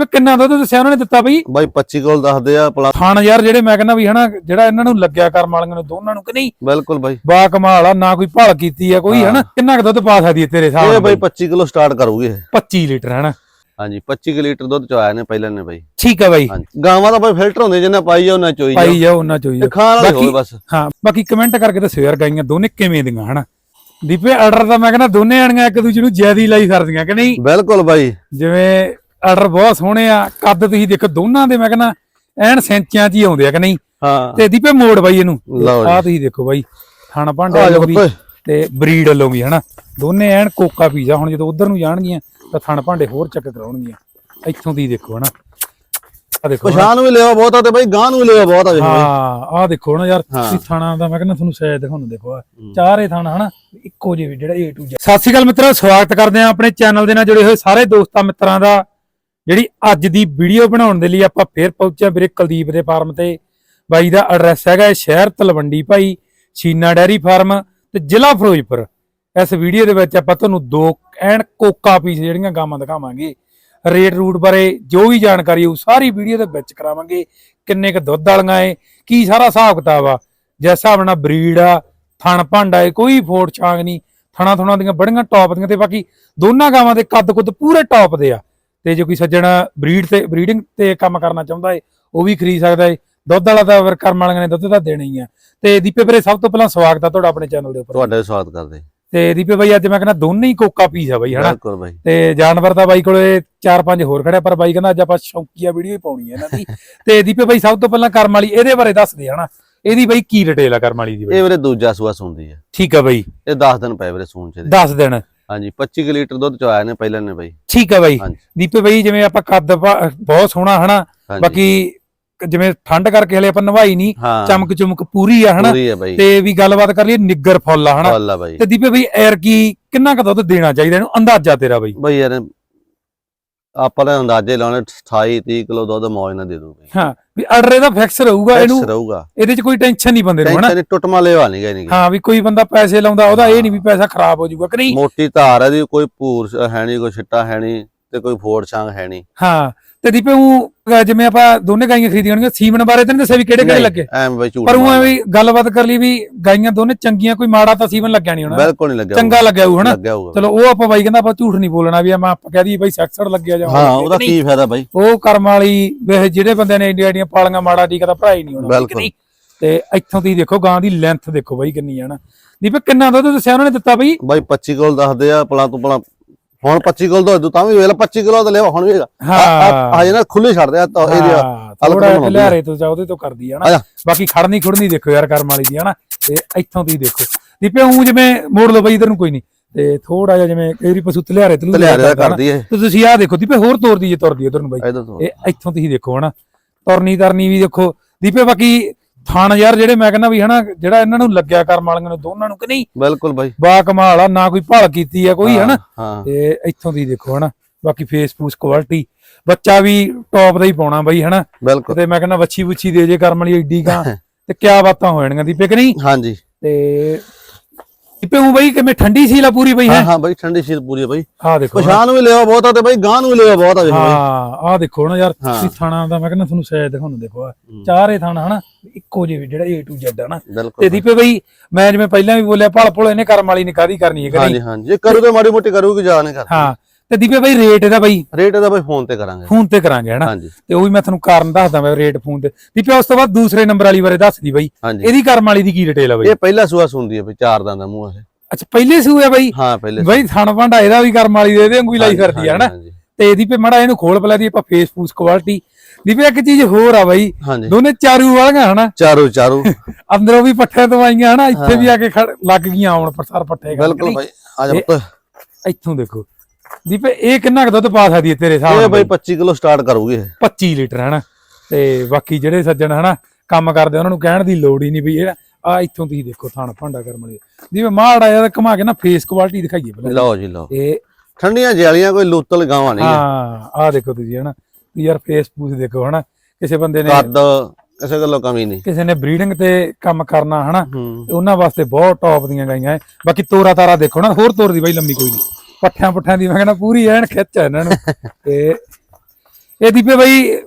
ਵੀ ਕਿੰਨਾ ਦੁੱਧ ਦੱਸਿਆ ਉਹਨਾਂ ਨੇ ਦਿੱਤਾ ਬਈ? ਬਾਈ 25 ਕੋਲ ਦੱਸਦੇ ਆ ਪਲਾ ਥਾਣ ਯਾਰ ਜਿਹੜੇ ਮੈਂ ਕਹਿੰਦਾ ਵੀ ਹਨਾ ਜਿਹੜਾ ਇਹਨਾਂ ਨੂੰ ਲੱਗਿਆ ਕਰਮ ਵਾਲਿਆਂ ਨੂੰ ਦੋਨਾਂ ਨੂੰ ਕਿ ਨਹੀਂ? ਬਿਲਕੁਲ ਬਾਈ। ਬਾ ਕਮਾਲ ਆ ਨਾ ਕੋਈ ਭਲ ਕੀਤੀ ਆ ਕੋਈ ਹਾਂ। ਹਨਾ ਕਿੰਨਾ ਕੁ ਦੁੱਧ ਪਾ ਸਕਦੀ ਹੈ ਤੇਰੇ ਹਿਸਾਬ ਇਹ ਨਾਲ ਬਾਈ ਬਈ? 25 ਕਿਲੋ ਸਟਾਰਟ ਕਰੂਗੀ ਇਹ। 25 ਲੀਟਰ ਹਨਾ? ਹਾਂਜੀ 25 ਕਿ ਲੀਟਰ ਦੁੱਧ ਚ ਆਇਆ ਨੇ ਪਹਿਲਾਂ ਨੇ ਬਾਈ। ਠੀਕ ਹੈ ਬਾਈ। ਹਾਂਜੀ। ਗਾਵਾਂ ਦਾ ਬਾਈ ਫਿਲਟਰ ਹੁੰਦੇ ਜਿੰਨਾ ਪਾਈ ਜਾ ਉਹਨਾਂ ਚੋਈ ਜਾ ਪਾਈ ਜਾਓ। ਉਹਨਾਂ ਚੋਈ ਤੇ ਜਾਓ। ਖਾਣ ਵਾਲੀ ਬਾਕੀ- ਹੋਵੇ ਬਸ। ਹਾਂ ਬਾਕੀ ਕਮੈਂਟ ਕਰਕੇ ਦੱਸਿਓ ਯਾਰ ਗਾਈਆਂ ਦੋਨੇ ਕਿਵੇਂ ਦੀਆਂ ਹਨਾ? ਦੀਪੇ ਆਰਡਰ ਤਾਂ ਮੈਂ ਕਹਿੰਦਾ ਦੋਨੇ ਆਣੀਆਂ ਇੱਕ ਦੂਜੇ ਨੂੰ ਜਿਆਦੀ ਲਾਈ ਕਰਦੀਆਂ ਕਿ ਨਹੀਂ? ਬਿਲਕੁਲ ਬਾਈ। ਜਿਵੇਂ ਆਰਡਰ ਬਹੁਤ ਸੋਹਣੇ ਆ ਕੱਦ ਤੁਸੀਂ ਦੇਖੋ ਦੋਨਾਂ ਦੇ ਮੈਂ ਕਹਿੰਦਾ ਐਨ ਸੈਂਚੀਆਂ 'ਚ ਹੀ ਆਉਂਦੇ ਆ ਕਿ ਨਹੀਂ? ਹਾਂ। ਤੇ ਦੀਪੇ ਮੋੜ ਬਾਈ ਇਹਨੂੰ। ਲਓ ਜੀ। ਆਹ ਤੁਸੀਂ ਦੇਖੋ ਬਾਈ ਥਣ ਭਾਂਡੇ ਆ ਜਾ ਵੱਲੋਂ ਵੀ ਪੁੱਤ। ਤੇ ਬਰੀਡ ਵੱਲੋਂ ਵੀ ਹਨਾ? ਦੋਨੇ ਐਨ ਕੋਕਾ ਪੀਜ਼ਾ ਹੁਣ ਜਦੋਂ ਉਧਰ ਨੂੰ ਜਾਣਗੀਆਂ ਤਾਂ ਥਣ ਭਾਂਡੇ ਹੋਰ ਚੱਕ ਕਰਾਉਣਗੀਆਂ। ਇੱਥੋਂ ਦੀ ਦੇਖੋ ਹਨਾ? ਆ ਦੇਖੋ ਹਨਾ। ਪਛਾਣ ਵੀ ਲਿਆ ਬਹੁਤ ਆ ਤੇ ਬਾਈ ਗਾਂ ਨੂੰ ਵੀ ਲਿਆ ਬਹੁਤ ਆ ਬਾਈ ਹਾਂ ਆਹ ਦੇਖੋ ਨਾ ਯਾਰ ਹਾਂ। ਇਹ ਥਾਣਾ ਦਾ ਮੈਂ ਕਹਿੰਦਾ ਤੁਹਾਨੂੰ ਸ਼ਾਇਦ ਦਿਖਾਉਣ ਦੇਖੋ ਆਹ। ਚਾਰੇ ਥਾਣਾ ਹਨਾ? ਇੱਕੋ ਜਿਹੇ ਵੀ ਜਿਹੜਾ A to Z ਸਤਿ ਸ਼੍ਰੀ ਅਕਾਲ ਮਿੱਤਰੋ ਸਵਾਗਤ ਕਰਦੇ ਆ ਆਪਣੇ ਚੈਨਲ ਦੇ ਨਾਲ ਜੁੜੇ ਹੋਏ ਸਾਰੇ ਦੋਸਤਾਂ ਮਿੱਤਰਾਂ ਦਾ। ਜਿਹੜੀ ਅੱਜ ਦੀ ਵੀਡੀਓ ਬਣਾਉਣ ਦੇ ਲਈ ਆਪਾਂ ਫੇਰ ਪਹੁੰਚਿਆ ਵੀਰੇ ਕੁਲਦੀਪ ਦੇ ਫਾਰਮ ਤੇ। ਬਾਈ ਦਾ ਐਡਰੈਸ ਹੈਗਾ ਸ਼ਹਿਰ ਤਲਵੰਡੀ ਭਾਈ, ਛੀਨਾ ਡੈਰੀ ਫਾਰਮ ਤੇ ਜ਼ਿਲ੍ਹਾ ਫਿਰੋਜ਼ਪੁਰ। ਇਸ ਵੀਡੀਓ ਦੇ ਵਿੱਚ ਆਪਾਂ ਤੁਹਾਨੂੰ ਦੋ ਐਨ ਕੋਕਾ ਪੀਸ ਜਿਹੜੀਆਂ ਗਾਵਾਂ ਦਿਖਾਵਾਂਗੇ। ਰੇਟ ਰੂਟ ਬਾਰੇ ਜੋ ਵੀ ਜਾਣਕਾਰੀ ਉਹ ਸਾਰੀ ਵੀਡੀਓ ਦੇ ਵਿੱਚ ਕਰਾਵਾਂਗੇ। ਕਿੰਨੇ ਕ ਦੁੱਧ ਵਾਲੀਆਂ ਏ, ਕੀ ਸਾਰਾ ਹਿਸਾਬ ਕਿਤਾਬ ਆ। ਜਿਸ ਹਿਸਾਬ ਨਾਲ ਬਰੀਡ ਆ, ਥਣ ਭਾਂਡਾ ਏ, ਕੋਈ ਫੋੜ ਛਾਂਗ ਨਹੀਂ। ਥਣਾ ਥੁਣਾ ਦੀਆਂ ਬੜੀਆਂ ਟੌਪ ਦੀਆਂ ਤੇ ਬਾਕੀ ਦੋਨਾਂ ਗਾਵਾਂ ਦੇ ਕੱਦ ਕੁੱਦ ਪੂਰੇ ਟੌਪ ਦੇ ਆ। ਤੇ ਜੇ ਕੋਈ ਸੱਜਣ ਬਰੀਡ ਤੇ ਬਰੀਡਿੰਗ ਤੇ ਕੰਮ ਕਰਨਾ ਚਾਹੁੰਦਾ ਏ ਉਹ ਵੀ ਖਰੀਦ ਸਕਦਾ ਏ। ਦੁੱਧ ਵਾਲਾ ਤਾਂ ਫਿਰ ਕਰਮ ਵਾਲਿਆਂ ਨੇ ਦੁੱਧ ਤਾਂ ਦੇਣਾ ਹੀ ਆ। ਤੇ ਦੀਪੇ ਵੀਰੇ ਸਭ ਤੋਂ ਪਹਿਲਾਂ ਸਵਾਗਤ ਆ ਤੁਹਾਡਾ ਆਪਣੇ ਚੈਨਲ ਦੇ ਉੱਪਰ। ਤੁਹਾਡੇ ਸਵਾਗਤ ਕਰਦੇ। ਤੇ ਦੀਪੇ ਬਾਈ ਅੱਜ ਮੈਂ ਕਹਿੰਦਾ ਦੋਨੇ ਹੀ ਕੋਕਾ ਪੀਸ ਆ ਬਾਈ ਹਨਾ? ਬਿਲਕੁਲ ਬਾਈ। ਤੇ ਜਾਨਵਰ ਤਾਂ ਬਾਈ ਕੋਲੇ ਚਾਰ ਪੰਜ ਹੋਰ ਖੜਿਆ ਪਰ ਬਾਈ ਕਹਿੰਦਾ ਅੱਜ ਆਪਾਂ ਸ਼ੌਕੀਆ ਵੀਡੀਓ ਹੀ ਪਾਉਣੀ ਹੈ ਇਹਨਾਂ ਦੀ। ਤੇ ਦੀਪੇ ਬਾਈ ਸਭ ਤੋਂ ਪਹਿਲਾਂ ਕਰਮ ਵਾਲੀ ਇਹਦੇ ਬਾਰੇ ਦੱਸ ਦੇ ਹਨਾ? ਇਹਦੀ ਬਾਈ ਕੀ ਡਿਟੇਲ ਆ ਕਰਮ ਵਾਲੀ ਦੀ ਬਾਈ? ਇਹ ਵੀਰੇ ਦੂਜਾ ਸੂਆ ਸੁੰਦੀ ਹੈ ਠੀਕ ਆ ਬਾਈ। ਇਹ 10 ਦਿਨ ਪਏ ਵੀਰੇ ਸੂਣ ਚ ਦੇ 10 ਦਿਨ। ਹਾਂਜੀ 25 ਕਿ ਲੀਟਰ ਦੁੱਧ ਚ ਆਇਆ ਨੇ ਪਹਿਲਾਂ ਨੇ ਬਾਈ। ਠੀਕ ਆ ਬਾਈ। ਦੀਪੇ ਬਾਈ ਜਿਵੇਂ ਆਪਾਂ ਕੱਦ ਬਹੁਤ ਸੋਹਣਾ ਹਨਾ? ਬਾਕੀ ਜਿਵੇਂ ਠੰਡ ਕਰਕੇ ਹਲੇ ਆਪਾਂ ਨਵਾਈ ਨਹੀਂ ਹਾਂ। ਚਮਕ ਚਮਕ ਪੂਰੀ ਆ ਹਨਾ? ਹੈ ਤੇ ਵੀ ਗੱਲਬਾਤ ਕਰ ਲਈਏ ਨਿੱਗਰ ਫੁੱਲ ਆ ਹਨਾ? ਤੇ ਦੀਪੇ ਬਾਈ ਐਰ ਕੀ ਕਿੰਨਾ ਕੁ ਦੁੱਧ ਦੇਣਾ ਚਾਹੀਦਾ ਇਹਨੂੰ ਅੰਦਾਜ਼ਾ ਤੇਰਾ ਬਾਈ? ਬਾਈ ਯਾਰ ਆਪਾਂ ਨੇ ਅੰਦਾਜ਼ੇ ਲਾਉਣੇ 28 30 ਕਿਲੋ ਦੁੱਧ ਮੌਜ ਨਾਲ ਦੇ ਦੂ ਬਾਈ ਹਾਂ ਵੀ ਆਰਡਰ ਇਹਦਾ ਫਿਕਸ ਰਹੂਗਾ ਫਿਕਸ ਇਹਨੂੰ ਰਹੂਗਾ। ਇਹਦੇ 'ਚ ਕੋਈ ਟੈਨਸ਼ਨ ਨਹੀਂ ਬੰਦੇ ਨੂੰ ਹਨਾ? ਟੈਨਸ਼ਨ ਟੁੱਟਮਾ ਲੈਵਾ ਨਹੀਂ ਗਈ ਨਹੀਂ ਹਾਂ ਵੀ ਕੋਈ ਬੰਦਾ ਪੈਸੇ ਲਾਉਂਦਾ ਉਹਦਾ ਇਹ ਨਹੀਂ ਵੀ ਪੈਸਾ ਖਰਾਬ ਹੋ ਜਾਊਗਾ ਕਿ ਨਹੀਂ? ਮੋਟੀ ਧਾਰ ਹੈ ਦੀ ਕੋਈ ਭੂਰ ਹੈ ਨਹੀਂ ਕੋਈ ਛਿੱਟਾ ਹੈ ਨਹੀਂ। ਤੇ ਕੋਈ ਫੋੜ ਛਾਂਗ ਹੈ ਨਹੀਂ। ਹਾਂ ਤੇ ਦੀਪੇ ਉਹ ਜਿਵੇਂ ਆਪਾਂ ਦੋਨੇ ਗਾਈਆਂ ਖਰੀਦੀਆਂ ਹੋਣਗੀਆਂ ਸੀਮਨ ਬਾਰੇ ਤਾਂ ਨਹੀਂ ਦੱਸਿਆ ਵੀ ਕਿਹੜੇ ਕਿਹੜੇ ਲੱਗੇ। ਐਵੇਂ ਬਾਈ ਝੂਠ ਪਰ ਉਹ। ਐਵੇਂ ਗੱਲਬਾਤ ਕਰ ਲਈ ਵੀ ਗਾਈਆਂ ਦੋਨੇ ਚੰਗੀਆਂ ਕੋਈ ਮਾੜਾ ਤਾਂ ਸੀਮਨ ਲੱਗਿਆ ਨਹੀਂ ਹੋਣਾ। ਬਿਲਕੁਲ ਨਹੀਂ ਲੱਗਿਆ ਚੰਗਾ ਲੱਗਿਆ ਹੋਊ ਹਨਾ? ਚਲੋ ਉਹ ਆਪਾਂ ਬਾਈ ਕਹਿੰਦਾ ਆਪਾਂ ਝੂਠ ਨਹੀਂ ਬੋਲਣਾ ਵੀ ਆਪਾਂ ਕਹਿ ਦਈਏ ਬਾਈ ਸੈਕਸੜ ਲੱਗਿਆ ਜਾਂ ਹਾਂ ਉਹਦਾ ਕੀ ਫਾਇਦਾ ਬਾਈ? ਉਹ ਕਰਮ ਵਾਲੀ ਜਿਹੜੇ ਬੰਦੇ ਨੇ ਇੰਡੀਆ ਦੀਆਂ ਪਾਲੀਆਂ ਮਾੜਾ ਟੀਕਾ ਤਾਂ ਭਰਾ ਹੀ ਨਹੀਂ ਹੋਣਾ। ਬਿਲਕੁਲ। ਤੇ ਇੱਥੋਂ ਤੁਸੀਂ ਦੇਖੋ ਗਾਂ ਦੀ ਲੈਂਥ ਦੇਖੋ ਬਾਈ ਕਿੰਨੀ ਆ ਨਾ ਦੀਪੇ ਕਿੰਨਾ ਦੁੱਧ ਦੱਸਿਆ ਉਹਨਾਂ ਨੇ ਦਿੱਤਾ ਬਾਈ? ਬਾਈ 25 ਕਿਲੋ ਦੱਸਦੇ ਆ ਪਲਾਂ ਤੋਂ ਪਲਾਂ ਹੁਣ 25 ਕਿਲੋ ਦੁੱਧ ਤਾਂ ਵੀ ਵੇਲਾ 25 ਕਿਲੋ ਤਾਂ ਲਿਆ ਹੁਣ ਵੀ ਹੈਗਾ ਹਾਂ। ਹਜੇ ਨਾ ਖੁੱਲੇ ਛੱਡਦੇ ਆ ਤਾਂ ਇਹਦੀ ਹਾਂ ਥੋੜਾ। ਲਿਆਰੇ ਤੋਂ ਜਾ ਉਹਦੇ ਤੋਂ ਕਰਦੀ ਆ ਆ ਨਾ। ਬਾਕੀ ਖੜਨੀ ਖੁੜਨੀ ਦੇਖੋ ਯਾਰ ਕਰਮ ਵਾਲੀ ਦੀ ਹਨਾ। ਤੇ ਇੱਥੋਂ ਤੁਸੀਂ ਦੇਖੋ। ਦੀਪੇ ਉਹ ਜਿਵੇਂ ਮੋੜ ਲਓ ਬਈ ਇਧਰ ਨੂੰ ਕੋਈ ਨਹੀਂ। ਤੇ ਥੋੜਾ ਜਿਹਾ ਜਿਵੇਂ ਕਈ ਪਸ਼ੂ ਤਲਿਆਰੇ ਤਲੂ ਲਿਆਰੇ ਦਾ ਕਰਦੀ ਹੈ ਤੇ ਤੁਸੀਂ ਆਹ ਦੇਖੋ ਦੀਪੇ ਹੋਰ ਤੋਰਦੀ ਜੇ ਤੁਰਦੀ ਉਧਰ ਨੂੰ ਬਾਈ। ਇਹ ਇੱਥੋਂ ਤੁਸੀਂ ਦੇਖੋ ਹਨਾ। ਤੁਰਨੀ ਤਰਨੀ ਵੀ ਦੇਖੋ। ਦੀਪੇ ਬਾਕੀ ਥਾਣ ਯਾਰ ਜਿਹੜੇ ਮੈਂ ਕਹਿੰਦਾ ਵੀ ਹਨਾ ਜਿਹੜਾ ਇਹਨਾਂ ਨੂੰ ਲੱਗਿਆ ਕਰਮ ਵਾਲਿਆਂ ਨੂੰ ਦੋਨਾਂ ਨੂੰ ਕਿ ਨਹੀਂ? ਬਿਲਕੁਲ ਬਾਈ। ਬਾ ਕਮਾਲ ਆ ਨਾ ਕੋਈ ਭਲ ਕੀਤੀ ਆ ਕੋਈ ਹਨਾ? ਤੇ ਇੱਥੋਂ ਦੀ ਦੇਖੋ ਹਨਾ ਬਾਕੀ ਫੇਸ ਫੂਸ ਕੁਆਲਿਟੀ ਬੱਚਾ ਵੀ ਟੌਪ ਦਾ ਹੀ ਪਾਉਣਾ ਬਈ ਹਨਾ? ਤੇ ਮੈਂ ਕਹਿੰਦਾ ਵੱਛੀ ਵੁੱਛੀ ਦੇ ਜੇ ਕਰਮ ਵਾਲੀ ਏਡੀ ਗਾਂ ਤੇ ਕਿਆ ਬਾਤਾਂ ਹੋ ਜਾਣਗੀਆਂ ਦੀਪੇ ਕਿ ਨਹੀਂ? ਹਾਂਜੀ। ਤੇ ਦੀਪੇ ਉਹ ਬਈ ਕਿਵੇਂ ਠੰਡੀ ਸੀ ਲਾ ਪੂਰੀ ਬਈ ਹਾਂ? ਹੈ ਹਾਂ ਬਾਈ ਠੰਡੀ ਸ਼ੀਲ ਪੂਰੀ ਹੈ ਬਾਈ। ਆਹ ਦੇਖੋ ਨਾ। ਪਛਾਣ ਵੀ ਲਿਆ ਬਹੁਤ ਆ ਤੇ ਬਾਈ ਗਾਂ ਨੂੰ ਵੀ ਲਿਆ ਬਹੁਤ ਆ ਵੇਖ ਬਾਈ। ਹਾਂ ਆਹ ਦੇਖੋ ਨਾ ਯਾਰ। ਇਹ ਥਾਣਾ ਦਾ ਮੈਂ ਕਹਿੰਦਾ ਤੁਹਾਨੂੰ ਸ਼ਾਇਦ ਦਿਖਾਉਣ ਦੇਖੋ ਚਾਰੇ ਥਾਣਾ ਹਨਾ? ਇੱਕੋ ਜਿਹੇ ਵੀ ਜਿਹੜਾ A to Z ਹਨਾ? ਤੇ ਦੀਪੇ ਬਈ ਮੈਂ ਜਿਵੇਂ ਪਹਿਲਾਂ ਵੀ ਬੋਲਿਆ ਭਲ ਭੁਲ ਇਹਨੇ ਕਰਮ ਵਾਲੀ ਨੇ ਕਾਦੀ ਕਰਨੀ ਹੈ ਕਿ ਨਹੀਂ? ਹਾਂਜੀ। ਹਾਂਜੀ ਜੇ ਕਰੂਗੇ ਮਾੜੀ ਮੋਟੀ ਕਰੂਗੀ ਜਾ ਨਹੀਂ ਕਰ ਹਾਂ। ਤੇ ਦੀਪੇ ਬਈ ਰੇਟ ਇਹਦਾ ਬਈ? ਰੇਟ ਇਹਦਾ ਬਾਈ ਫੋਨ ਤੇ ਕਰਾਂਗੇ। ਫੋਨ ਤੇ ਕਰਾਂਗੇ ਹਨਾ? ਹਾਂਜੀ। ਤੇ ਉਹ ਵੀ ਮੈਂ ਤੁਹਾਨੂੰ ਕਾਰਨ ਦੱਸਦਾ ਮੈਂ ਰੇਟ ਫੋਨ ਤੇ। ਦੀਪੇ ਉਸ ਤੋਂ ਬਾਅਦ ਦੂਸਰੇ ਨੰਬਰ ਵਾਲੀ ਬਾਰੇ ਦੱਸਦੀ ਬਈ। ਹਾਂਜੀ। ਇਹਦੀ ਕਰਮ ਵਾਲੀ ਦੀ ਕੀ ਡਿਟੇਲ ਆ ਬਈ? ਇਹ ਪਹਿਲਾ ਸੂਆ ਸੁਣਦੀ ਹੈ ਬਈ ਚਾਰ ਦੰਦ ਦਾ ਮੂੰਹ ਇਹ ਅੱਛਾ ਪਹਿਲੇ ਸੂਏ ਬਈ? ਹਾਂ ਪਹਿਲੇ ਬਈ ਥਣ ਭਾਂਡਾ ਇਹਦਾ ਵੀ ਕਰਮ ਵਾਲੀ ਦੇ ਇਹਦੇ ਵਾਂਗੂ ਹੀ ਲਾਈ ਫਿਰਦੀ ਆ ਹਨਾ? ਹਾਂਜੀ ਤੇ ਇਹਦੀ ਪੇ ਮੜਾ ਇਹਨੂੰ ਖੋਲ ਪਲਾ ਦੀ ਆਪਾਂ ਫੇਸ ਫੂਸ ਕੁਆਲਿਟੀ ਦੀਪੇ ਇੱਕ ਚੀਜ਼ ਹੋਰ ਆ ਬਈ। ਹਾਂਜੀ। ਦੋਨੇ ਚਾਰੂ ਵਾਲੀਆਂ ਹਨਾ? ਚਾਰੋ ਚਾਰੋ। ਅੰਦਰੋਂ ਵੀ ਪੱਠੇ ਤੋਂ ਆਈਆਂ ਹਨਾ? ਇੱਥੇ ਵੀ ਆ ਕੇ ਖੜ- ਲੱਗ ਗਈਆਂ ਆਉਣ ਪ੍ਰਸਾਰ ਪੱਠੇ ਬਿਲਕੁਲ ਬਾਈ ਆ ਜਾ ਪੁੱਤ। ਇੱਥੋਂ ਦੇਖੋ। ਦੀਪੇ ਇਹ ਕਿੰਨਾ ਕੁ ਦੁੱਧ ਪਾ ਸਕਦੀ ਹੈ ਤੇਰੇ ਹਿਸਾਬ ਇਹ ਬਾਈ 25 ਕਿਲੋ ਸਟਾਰਟ ਕਰੂਗੀ ਇਹ। 25 ਲੀਟਰ ਹਨਾ? ਤੇ ਬਾਕੀ ਜਿਹੜੇ ਸੱਜਣ ਹਨਾ ਕੰਮ ਕਰਦੇ ਉਹਨਾਂ ਨੂੰ ਕਹਿਣ ਦੀ ਲੋੜ ਹੀ ਨਹੀਂ ਵੀ ਇਹ ਆ ਇੱਥੋਂ ਤੁਸੀਂ ਦੇਖੋ ਥਣ ਭਾਂਡਾ ਕਰਮ ਵਾਲੀ। ਜਿਵੇਂ ਮਾੜਾ ਜਿਹਾ ਘੁਮਾ ਕੇ ਨਾ ਫੇਸ ਕੁਆਲਿਟੀ ਦਿਖਾਈਏ ਪਹਿਲਾਂ। ਲਓ ਜੀ ਲਓ। ਇਹ ਠੰਡੀਆਂ ਜੈਲੀਆਂ ਕੋਈ ਲੂਤਲ ਗਾਵਾਂ ਨਹੀਂ ਹਾਂ ਆ ਦੇਖੋ ਤੁਸੀਂ ਹਨਾ? ਯਾਰ ਫੇਸ ਫੂਸ ਦੇਖੋ ਹਨਾ? ਕਿਸੇ ਬੰਦੇ ਨੇ ਕੱਦ ਕਿਸੇ ਗੱਲੋਂ ਕਮੀ ਨਹੀਂ। ਕਿਸੇ ਨੇ ਬਰੀਡਿੰਗ ਤੇ ਕੰਮ ਕਰਨਾ ਹਨਾ? ਉਹਨਾਂ ਵਾਸਤੇ ਬਹੁਤ ਟੌਪ ਦੀਆਂ ਗਾਈਆਂ ਐ। ਬਾਕੀ ਤੋਰਾ ਤਾਰਾ ਦੇਖੋ ਨਾ ਹੋਰ ਤੋਰ ਦੀ ਬਾਈ ਲੰਮੀ ਕੋਈ ਨਹੀਂ। ਪੱਠਿਆਂ ਪੁੱਠਿਆਂ ਦੀ ਮੈਂ ਕਹਿੰਦਾ ਪੂਰੀ ਐਨ ਖਿੱਚ ਐ ਇਹਨਾਂ ਨੂੰ। ਤੇ ਇਹ ਦੀਪੇ ਬਾਈ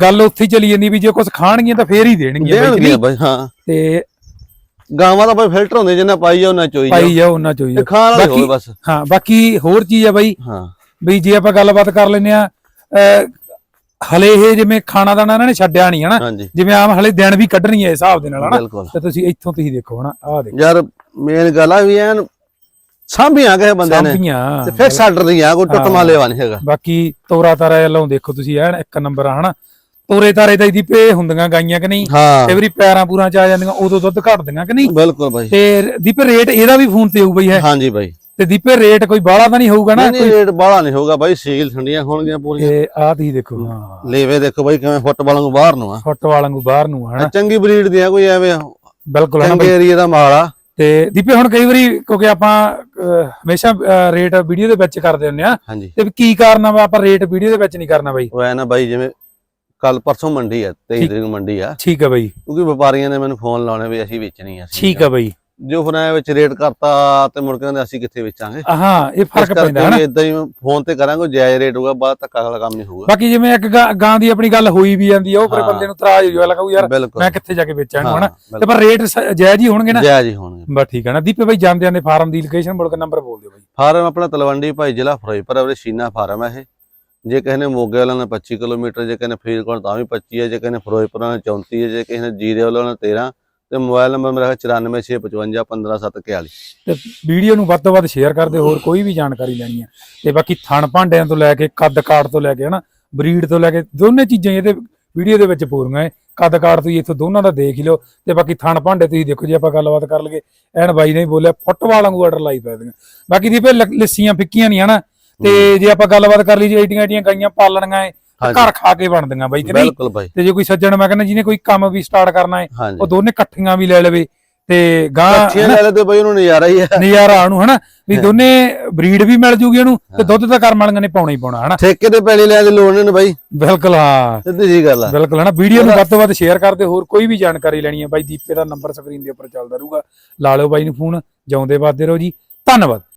ਗੱਲ ਉੱਥੇ ਹੀ ਚਲੀ ਜਾਂਦੀ ਵੀ ਜੇ ਕੁਝ ਖਾਣਗੀਆਂ ਤਾਂ ਫੇਰ ਹੀ ਦੇਣਗੀਆਂ ਬਾਈ? ਬਾਈ ਹਾਂ। ਤੇ ਗਾਵਾਂ ਦਾ ਬਾਈ ਫਿਲਟਰ ਹੁੰਦੇ ਜਿੰਨਾ ਪਾਈ ਜਾ ਉਹਨਾਂ ਚੋਈ ਪਾਈ ਜਾਓ। ਉਹਨਾਂ ਚੋਈ ਤੇ ਖਾਣ ਵਾਲੇ ਹੋਵੇ ਬਸ। ਹਾਂ ਬਾਕੀ ਹੋਰ ਚੀਜ਼ ਆ ਬਾਈ ਹਾਂ। ਵੀ ਜੇ ਆਪਾਂ ਗੱਲਬਾਤ ਕਰ ਲੈਨੇ ਆ ਹਲੇ ਇਹ ਜਿਵੇਂ ਖਾਣਾ ਦਾਣਾ ਇਹਨਾਂ ਨੇ ਛੱਡਿਆ ਨਹੀਂ ਹਨਾ? ਜਿਵੇਂ ਆਮ ਹਲੇ ਦਿਨ ਵੀ ਕੱਢਣੀ ਹੈ ਹਿਸਾਬ ਦੇ ਨਾਲ ਹਨਾ? ਤੇ ਤੁਸੀਂ ਇੱਥੋਂ ਤੁਸੀਂ ਦੇਖੋ ਹਨਾ? ਆਹ ਦੇਖੋ। ਯਾਰ ਮੇਨ ਗੱਲ ਆ ਵੀ ਐਨ ਸਾਂਭੀਆਂ ਕਿਸੇ ਬੰਦੇ ਨੇ। ਸਾਂਭੀਆਂ। ਤੇ ਫਿਰ ਛੱਡ ਰਹੀਆਂ ਕੋਈ ਟੁੱਟਮਾ ਲੈਵਾ ਨਹੀਂ ਹੈਗਾ। ਬਾਕੀ ਤੋਰਾ ਤਾਰਾ ਵੱਲੋਂ ਦੇਖੋ ਤੁਸੀਂ ਐਨ ਇੱਕ ਨੰਬਰ ਆ ਹਨਾ? ਤੋਰੇ ਤਾਰੇ ਤਾਂ ਇਹਦੀ ਪੇ ਹੁੰਦੀਆਂ ਗਾਈਆਂ ਕਿ ਨਹੀਂ? ਕਈ ਵਾਰੀ ਪੈਰਾਂ ਪੂਰਾਂ ਚ ਆ ਜਾਂਦੀਆਂ ਉਦੋਂ ਦੁੱਧ ਘਟਦੀਆਂ ਕਿ ਨਹੀਂ? ਬਿਲਕੁਲ ਬਾਈ। ਤੇ ਦੀਪੇ ਰੇਟ ਇਹਦਾ ਵੀ ਫੋਨ ਤੇ ਹੋਊ ਬਈ ਹੈ। ਹਾਂਜੀ ਬਾਈ। ਤੇ ਦੀਪੇ ਰੇਟ ਕੋਈ ਬਾਹਲਾ ਤਾਂ ਨਹੀਂ ਹੋਊਗਾ ਨਾ? ਨਹੀਂ ਰੇਟ ਬਾਹਲਾ ਨਹੀਂ ਹੋਊਗਾ ਬਾਈ ਸੀਲ ਠੰਡੀਆਂ ਹੋਣਗੀਆਂ ਪੂਰੀਆਂ। ਤੇ ਆਹ ਤੁਸੀਂ ਦੇਖੋ ਹਾਂ। ਲੇਵੇ ਦੇਖੋ ਬਾਈ ਕਿਵੇਂ ਫੁੱਟਬਾਲ ਨੂੰ ਬਾਹਰ ਨੂੰ ਆ। ਫੁੱਟ ਵਾਲਾਂ ਬਾਹਰ ਨੂੰ ਆ, ਹਨਾ? ਚੰਗੀ ਬਰੀਡ ਦੀਆਂ ਕੋਈ ਐਵੇਂ ਬਿਲਕੁਲ ਹਨਾ ਚੰਗੇ ਏਰੀਆ ਦਾ ਮਾਲ ਆ। ਤੇ ਦੀਪੇ ਹੁਣ ਕਈ ਵਾਰੀ ਕਿਉਂਕਿ ਆਪਾਂ ਹਮੇਸ਼ਾ ਰੇਟ ਵੀਡੀਓ ਦੇ ਵਿੱਚ ਕਰਦੇ ਹੁੰਦੇ ਆ ਤੇ ਕੀ ਕਾਰਨ ਆ ਵਾ ਆਪਾਂ ਰੇਟ ਵੀਡੀਓ ਦੇ ਵਿੱਚ ਨਹੀਂ ਕਰਨਾ ਬਾਈ? ਉਹ ਐ ਨਾ ਬਾਈ ਜਿਵੇਂ ਕੱਲ ਪਰਸੋਂ ਮੰਡੀ ਆ 23 ਠੀਕ। ਤਰੀਕ ਮੰਡੀ ਆ। ਠੀਕ ਆ ਬਾਈ। ਕਿਉਂਕਿ ਵਪਾਰੀਆਂ ਨੇ ਮੈਨੂੰ ਫੋਨ ਲਾਉਣੇ ਵੀ ਅਸੀਂ ਵੇਚਣੀ ਆ ਠੀਕ ਆ ਬਾਈ। ਜੋ ਐ ਵਿੱਚ ਰੇਟ ਕਰਤਾ ਤੇ ਮੁੜ ਕੇ ਕਹਿੰਦੇ ਅਸੀਂ ਕਿੱਥੇ ਵੇਚਾਂਗੇ। ਹਾਂ ਇਹ ਫ਼ਰਕ ਪੈਂਦਾ ਹਨਾ। ਇਦਾਂ ਹੀ ਫੋਨ ਤੇ ਕਰਾਂਗੇ ਜਾਇਜ਼ ਰੇਟ ਹੋਊਗਾ ਬਾਅਦ ਧੱਕਾ ਵਾਲਾ ਕੰਮ ਨਹੀਂ ਹੋਊਗਾ। ਬਾਕੀ ਜਿਵੇਂ ਇੱਕ ਗਾਂ- ਦੀ ਆਪਣੀ ਗੱਲ ਹੋਈ ਵੀ ਜਾਂਦੀ ਆ ਉਹ ਫਿਰ ਹਾਂ। ਬੰਦੇ ਨੂੰ ਤਰਾਜ ਹੋ ਜਾਵੇ ਕਹੂ ਯਾਰ ਮੈਂ ਕਿੱਥੇ ਜਾ ਕੇ ਵੇਚਾਂ ਇਹਨੂੰ ਹਾਂ, ਹਨਾ ਤੇ। ਪਰ ਰੇਟ ਜਾਇਜ਼ ਹੀ ਹੋਣਗੇ ਨਾ? ਜਾਇਜ਼ ਹੀ ਹੋਣਗੇ। ਬਸ ਠੀਕ ਆ ਨਾ। ਦੀਪੇ ਬਾਈ ਜਾਂਦੇ ਆਂਦੇ ਫਾਰਮ ਦੀ ਲੋਕੇਸ਼ਨ ਬੋਲ ਕੇ ਨੰਬਰ ਬੋਲ ਦਿਓ ਬਾਈ। ਫਾਰਮ ਆਪਣਾ ਤਲਵੰਡੀ ਭਾਈ ਜ਼ਿਲ੍ਹਾ ਫਿਰੋਜ਼ਪੁਰ ਆ ਵੀਰੇ ਸ਼ੀਨਾ ਫਾਰਮ ਹੈ ਇਹ। ਜੇ ਨੇ ਮੋਗੇ ਵਾਲਾ ਨੇ 25 ਕਿਲੋਮੀਟਰ ਜੇ ਨੇ ਫਰੀਦਕੋਟ ਤਾਂ ਵੀ 25 ਹੈ ਜੇ ਕਿਸੇ ਨੇ ਫਿਰੋਜ਼ਪੁਰ ਵਾਲਾ ਨੇ 34 ਹੈ ਜੇ ਨੇ ਜੀਰੇ ਵਾਲਾ ਨੇ 13 ਤੇ ਮੋਬਾਈਲ ਨੰਬਰ ਮੇਰਾ 94655 15741 ਤੇ ਵੀਡੀਓ ਨੂੰ ਵੱਧ ਤੋਂ ਵੱਧ ਸ਼ੇਅਰ ਕਰਦੇ ਹੋਰ ਕੋਈ ਵੀ ਜਾਣਕਾਰੀ ਲੈਣੀ ਹੈ ਤੇ ਬਾਕੀ ਥਣ ਭਾਂਡਿਆਂ ਤੋਂ ਲੈ ਕੇ ਕੱਦ ਕਾਠ ਤੋਂ ਲੈ ਕੇ ਹਨਾ ਬਰੀਡ ਤੋਂ ਲੈ ਕੇ ਦੋਨੇ ਚੀਜ਼ਾਂ ਇਹਦੇ ਵੀਡੀਓ ਦੇ ਵਿੱਚ ਪੂਰੀਆਂ ਹੈ ਕੱਦ ਕਾਠ ਤੁਸੀਂ ਇੱਥੋਂ ਦੋਨਾਂ ਦਾ ਦੇਖ ਹੀ ਲਓ ਤੇ ਬਾਕੀ ਥਣ ਭਾਂਡੇ ਤੁਸੀਂ ਦੇਖੋ ਜੇ ਆਪਾਂ ਗੱਲਬਾਤ ਕਰ ਲਈਏ। ਐਨ ਬਾਈ ਨੇ ਬੋਲਿਆ ਫੁੱਟਬਾਲ ਵਾਂਗੂ ਆਰਡਰ ਲਾਈ ਪੈ ਦੀਆਂ। ਬਾਕੀ ਦੀ ਪੇ ਲੱਸੀਆਂ ਫਿੱਕੀਆਂ ਨਹੀਂ ਹਨਾ। ਤੇ ਜੇ ਆਪਾਂ ਗੱਲਬਾਤ ਕਰ ਲਈ ਜੇ ਏਡੀਆਂ ਏਡੀਆਂ ਗਾਈਆਂ ਪਾਲਣੀਆਂ ਹੈ। ਘਰ ਖਾ ਕੇ ਬਣਦੀਆਂ ਬਾਈ ਕਿ ਨਹੀਂ? ਬਿਲਕੁਲ ਬਾਈ। ਤੇ ਜੇ ਕੋਈ ਸੱਜਣ ਮੈਂ ਕਹਿੰਦਾ ਜਿਹਨੇ ਕੋਈ ਕੰਮ ਵੀ ਸਟਾਰਟ ਕਰਨਾ ਹੈ ਉਹ ਦੋਨੇ ਇਕੱਠੀਆਂ ਵੀ ਲੈ ਲਵੇ ਤੇ ਗਾਂ ਅੱਛੀਆਂ ਲੈ ਲੈ ਤੇ ਬਾਈ ਉਹਨੂੰ ਨਜ਼ਾਰਾ ਹੀ ਆ। ਨਜ਼ਾਰਾ ਉਹਨੂੰ ਹਨਾ? ਵੀ ਦੋਨੇ ਬਰੀਡ ਵੀ ਮਿਲ ਜੂਗੀ ਉਹਨੂੰ ਤੇ ਦੁੱਧ ਤਾਂ ਕਰਮ ਵਾਲੀਆਂ ਨੇ ਪਾਉਣਾ ਹੀ ਪਾਉਣਾ ਹਨਾ? ਠੇਕੇ ਤੇ ਪੈਲੀ ਲੈਣ ਦੀ ਲੋੜ ਨਹੀਂ ਬਾਈ। ਬਿਲਕੁਲ ਹਾਂ। ਸਿੱਧੀ ਜੀ ਗੱਲ ਆ। ਬਿਲਕੁਲ ਹਨਾ? ਵੀਡੀਓ ਨੂੰ ਵੱਧ ਤੋਂ ਵੱਧ ਸ਼ੇਅਰ ਕਰਦੇ ਹੋਰ ਕੋਈ ਵੀ ਜਾਣਕਾਰੀ ਲੈਣੀ ਹੈ ਬਾਈ ਦੀਪੇ ਦਾ ਨੰਬਰ ਸਕਰੀਨ ਦੇ ਉੱਪਰ ਚੱਲਦਾ ਰਹੂਗਾ। ਲਾ ਲਿਓ ਬਾਈ ਨੂੰ ਫੋਨ ਜਾਉਂਦੇ ਵਾਦੇ ਰਹੋ ਜੀ। ਧੰਨਵਾਦ।